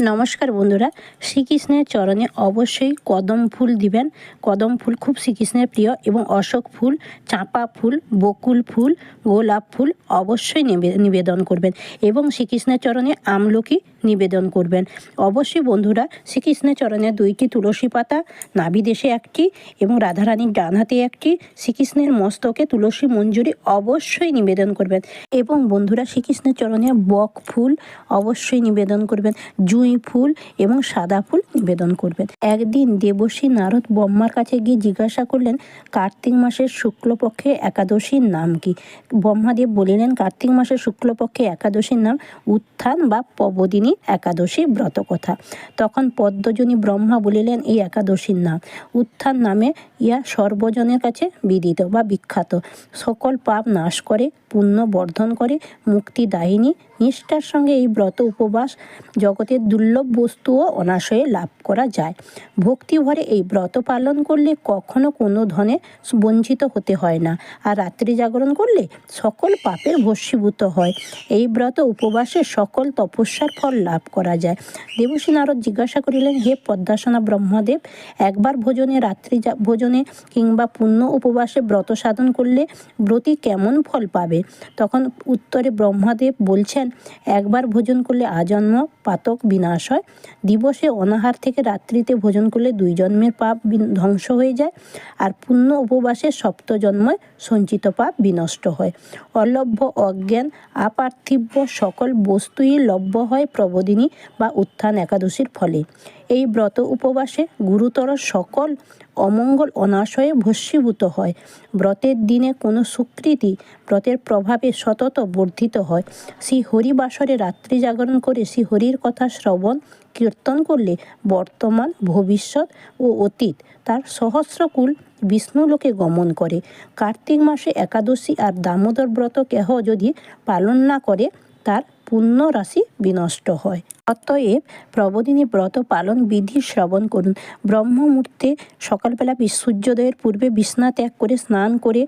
নমস্কার বন্ধুরা, শ্রীকৃষ্ণের চরণে অবশ্যই কদম ফুল দিবেন। কদম ফুল খুব শ্রীকৃষ্ণের প্রিয় এবং অশোক ফুল, চাঁপা ফুল, বকুল ফুল, গোলাপ ফুল অবশ্যই নিবে- নিবেদন করবেন এবং শ্রীকৃষ্ণের চরণে আমলকি নিবেদন করবেন। অবশ্যই বন্ধুরা, শ্রীকৃষ্ণের চরণে দুইটি তুলসী পাতা নাভিদেশে একটি এবং রাধারানীর ডান হাতে একটি। শ্রীকৃষ্ণের মস্তকে তুলসী মঞ্জুরি অবশ্যই নিবেদন করবেন এবং বন্ধুরা, শ্রীকৃষ্ণের চরণে বক ফুল অবশ্যই নিবেদন করবেন। জুঁই ফুল এবং সাদা ফুল নিবেদন করবেন। একদিন দেবশ্রী নারদ ব্রহ্মার কাছে গিয়ে জিজ্ঞাসা করলেন, কার্তিক মাসের শুক্লপক্ষে একাদশীর নাম কি? ব্রহ্মাদেব বলিলেন, কার্তিক মাসের শুক্লপক্ষে একাদশীর নাম উত্থান বা পবদিনী একাদশী ব্রত কথা তখন পদ্মজনী ব্রহ্মা বলিলেন, এই একাদশীর নাম উত্থান নামে ইয়া সর্বজনের কাছে বিদিত বা বিখ্যাত। সকল পাপ নাশ করে পুণ্য বর্ধন করে মুক্তিদায়িনী। নিষ্ঠার সঙ্গে এই ব্রত উপবাস জগতের দুর্লভ বস্তুও অনাশয়ে লাভ করা যায়। ভক্তি ভরে এই ব্রত পালন করলে কখনো কোনো ধনে বঞ্চিত হতে হয় না। আর রাত্রি জাগরণ করলে সকল পাপের ভস্মীভূত হয়। এই ব্রত উপবাসে সকল তপস্যার ফল লাভ করা যায়। দেবশ্রী নারদ জিজ্ঞাসা করিলেন, হে পদ্মাসনা ব্রহ্মদেব, একবার ভোজনে, রাত্রি ভোজনে কিংবা পুণ্য উপবাসে ব্রত সাধন করলে ব্রতী কেমন ফল পাবে? তখন উত্তরে ব্রহ্মাদেব বলছেন, একবার ভোজন করলে আজন্ম, পাতক বিনাশ হয়। দিবসে অনাহার থেকে রাত্রিতে ভোজন করলে দুই জন্মের পাপ ধ্বংস হয়ে যায়। আর পুণ্য উপবাসে সপ্ত জন্মে সঞ্চিত পাপ বিনষ্ট হয়। অলভ্য অজ্ঞান, আপার্থিব্য সকল বস্তুই লভ্য হয় প্রবোদিনী বা উত্থান একাদশীর ফলে। এই ব্রত উপবাসে গুরুতর সকল অমঙ্গল অনাশয়ে ভস্মীভূত হয়। ব্রতের দিনে কোনো সুকৃতি ব্রতের প্রভাবে সতত বর্ধিত হয়। শ্রী হরিবাসরে রাত্রি জাগরণ করে শ্রী হরির কথা শ্রবণ, কীর্তন করলে বর্তমান, ভবিষ্যৎ ও অতীত তার সহস্রকুল বিষ্ণুলোকে গমন করে। কার্তিক মাসে একাদশী আর দামোদর ব্রত কেহ যদি পালন না করে, তার পুণ্য রাশি বিনষ্ট হয়। অতএব প্রবোদিনী ব্রত পালন বিধি শ্রবণ করুন। ব্রহ্ম মুহূর্তে সকালবেলা সূর্যোদয়ের পূর্বে বিছনা ত্যাগ করে স্নান করে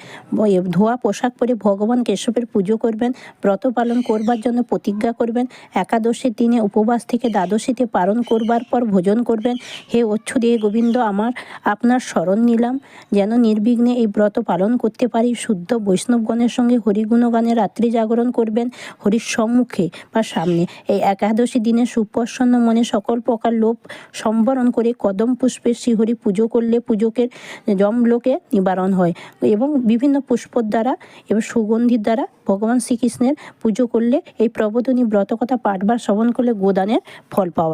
ধোয়া পোশাক পরে ভগবান কেশবের পুজো করবেন। ব্রত পালন করবার জন্য প্রতিজ্ঞা করবেন। একাদশীর দিনে উপবাস থেকে দ্বাদশীতে পালন করবার পর ভোজন করবেন। হে অচ্ছুদে গোবিন্দ, আমার আপনার স্মরণ নিলাম। যেন নির্বিঘ্নে এই ব্রত পালন করতে পারি। শুদ্ধ বৈষ্ণবগণের সঙ্গে হরিগুণগানে রাত্রি জাগরণ করবেন। হরির সম্মুখে বা সামনে। এই একাদশী দিনে সুপ্রসন্ন, মনে সকল প্রকার লোভ সম্বরণ করে কদম পুষ্পের শিহরি পুজো করলে পুজোকের জমলোকে নিবারণ হয় এবং বিভিন্ন পুষ্পর দ্বারা এবং সুগন্ধির দ্বারা ভগবান শ্রীকৃষ্ণের পুজো করলে এই প্রবোধনী ব্রতকথা পাঠবার শ্রবণ করলে গোদানের ফল পাওয়া